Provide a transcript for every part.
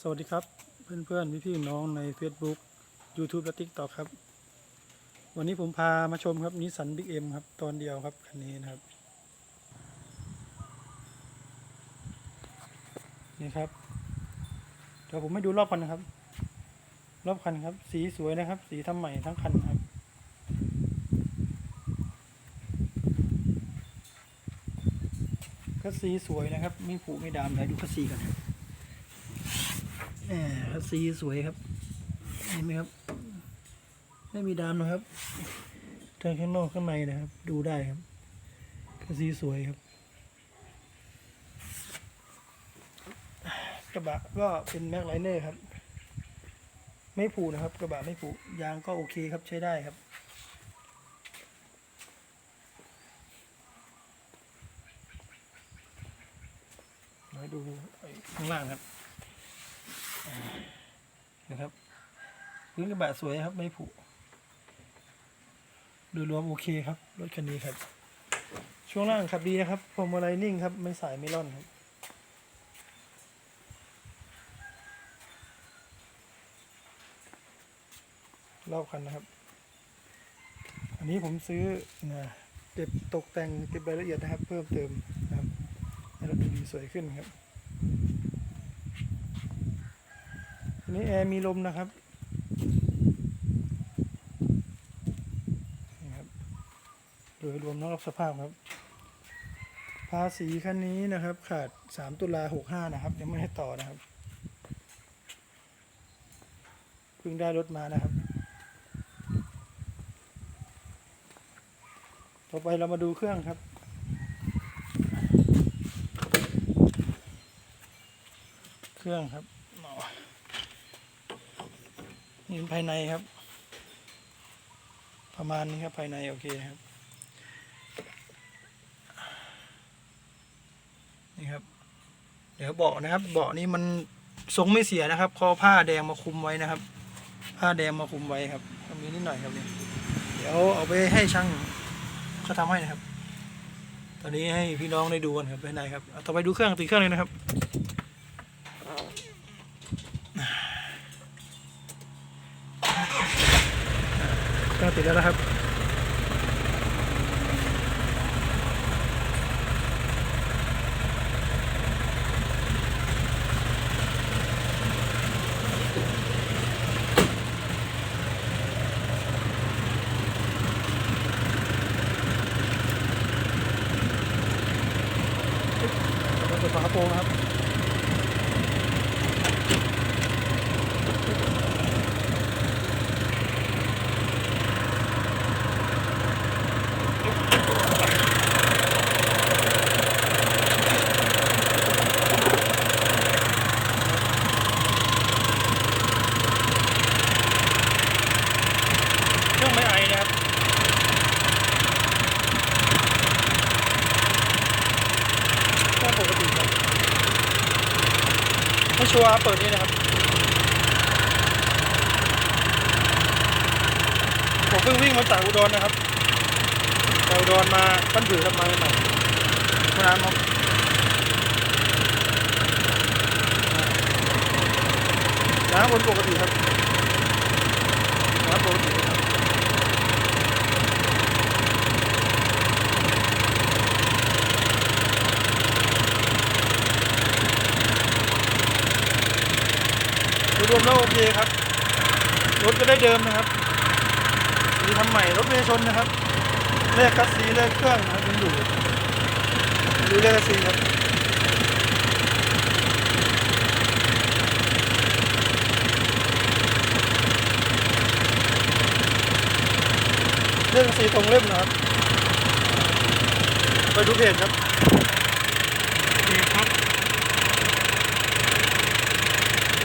สวัสดีครับเพื่อนๆพี่ๆน้องใน Facebook YouTube และ TikTok ครับ วันนี้ผมพามาชมครับนิสสันบิ๊กเอ็มครับ ตอนเดียวครับ คันนี้นะครับ นี่ครับ เดี๋ยวผมให้ดูรอบคันนะครับ รอบคันครับ สีสวยนะครับ สีทำใหม่ทั้งคันครับก็สีสวยนะครับ ไม่ผุไม่ดำไหนดูคัสซีกันแหมคั สีสวยครับ เห็นไหมครับ ไม่มีดำนะครับทางข้างนอกข้างในนะครับ ดูได้ครับคัสซีสวยครับ กระบะก็เป็นแม็กไลเนอร์ครับ ไม่ผุนะครับ กระบะไม่ผุยางก็โอเคครับใช้ได้ครับมาดูข้างล่างครับ นะครับพื้นกระบะสวยครับ ไม่ผุโดยรวมโอเคครับ รถคันนี้ครับ ช่วงล่างขับดีนะครับพวงมาลัยนิ่งครับ ไม่สายไม่ร่อนครับรอบคันนะครับ อันนี้ผมซื้อนะเก็บตกแต่งเก็บรายละเอียดนะครับ เพิ่มเติมนะครับให้รถดูดีสวยขึ้นครับ อันนี้แอร์มีลมนะครับนี่ครับโดยรวมนอกสภาพครับ ภาษีคันนี้นะครับ ขาด 3 ตุลา65 นะครับยังไม่ให้ต่อนะครับเพิ่งได้รถมานะครับ ต่อไปเรามาดูเครื่องครับเครื่องครับ นี่เป็นภายในครับ ประมาณนี้ครับภายในโอเคครับ นี่ครับ เดี๋ยวเบาะนะครับ เบาะนี้มันทรงไม่เสียนะครับคอผ้าแดงมาคุมไว้นะครับ ผ้าแดงมาคุมไว้ครับมีนิดหน่อยครับนี่เดี๋ยวเอาไปให้ช่างเขาทำให้นะครับ ตอนนี้ให้พี่น้องได้ดูกันครับภายในครับเอาต่อไปดูเครื่องติดเครื่องเลยนะครับ เครื่องติดแล้วนะครับเราเปิดฝากระโปรงนะครับ เครื่องไม่ไอนะครับ ก็ปกติครับ ไม่ชัวร์เปิดนี่นะครับผมเพิ่งวิ่งมาจากอุดรนะครับจากอุดรมาปั้นถือครับมาใหม่คุณน้ำครับน้ำบนปกติครับน้ำปกติครับ โดย รวมแล้วโอเคครับ รถก็ได้เดิมนะครับมีทำใหม่รถเมชนนะครับเลขคัสซีเลขเครื่องนะครับยังอยู่ดูเลขคัสซีครับเลขคัสซีตรงเล่มนะครับ ไปดูเพจครับเพจครับ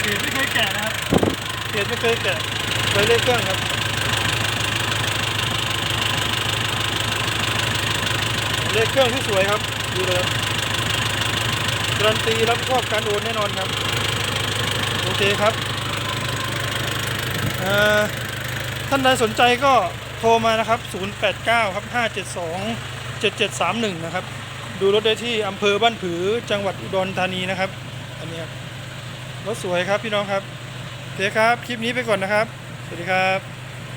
เพจไม่เคยแกะนะครับ เพจไม่เคยแกะไปเลขเครื่องครับเลขเครื่องที่สวยครับดูเลยการันตีรับผิดชอบการโอนแน่นอนครับ โอเคครับท่านใดสนใจก็โทรมานะครับ 089 ครับ 572 7731 นะครับ ดูรถได้ที่อำเภอบ้านผือจังหวัดอุดรธานีนะครับ อันนี้รถสวยครับพี่น้องครับ เคครับ คลิปนี้ไปก่อนนะครับ สวัสดีครับ